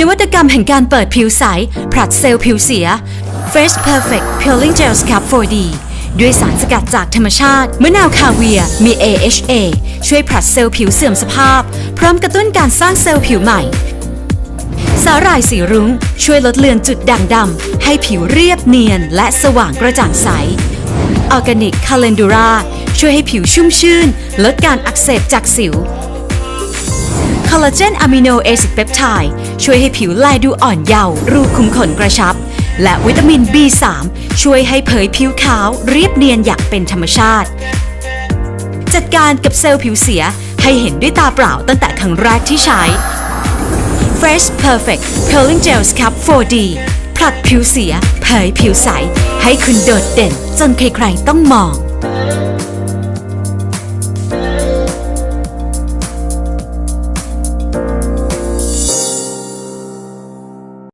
นวัตกรรมแห่งการเปิดผิวใส ผลัดเซลล์ผิวเสีย Fresh Perfect Peeling Gel Scrub 4D ด้วยสารสกัดจากธรรมชาติมะนาวคาเวียมี AHA ช่วยผลัดเซลล์ผิวเสื่อมสภาพ พร้อมกระตุ้นการสร้างเซลล์ผิวใหม่ สาหร่ายสีรุ้ง ช่วยลดเลือนจุดด่างดำให้ผิวเรียบเนียนและสว่างกระจ่างใสออร์แกนิกคาเลนดูราช่วยให้ผิวชุ่มชื่น ลดการอักเสบจากสิว ลลาเจนอะมิโนเอซิกเปปไทด์ช่วยให้ผิวแลดูอ่อนเยาว์รูขุมขนกระชับ และวิตามิน B3 ช่วยให้เผยผิวขาวเรียบเนียนอย่างเป็นธรรมชาติ จัดการกับเซลล์ผิวเสียให้เห็นด้วยตาเปล่าตั้งแต่ครั้งแรกที่ใช้ Fresh Perfect Peeling Gel Scrub 4D ผลัดผิวเสีย เผยผิวใส ให้คุณโดดเด่นจนใครๆต้องมอง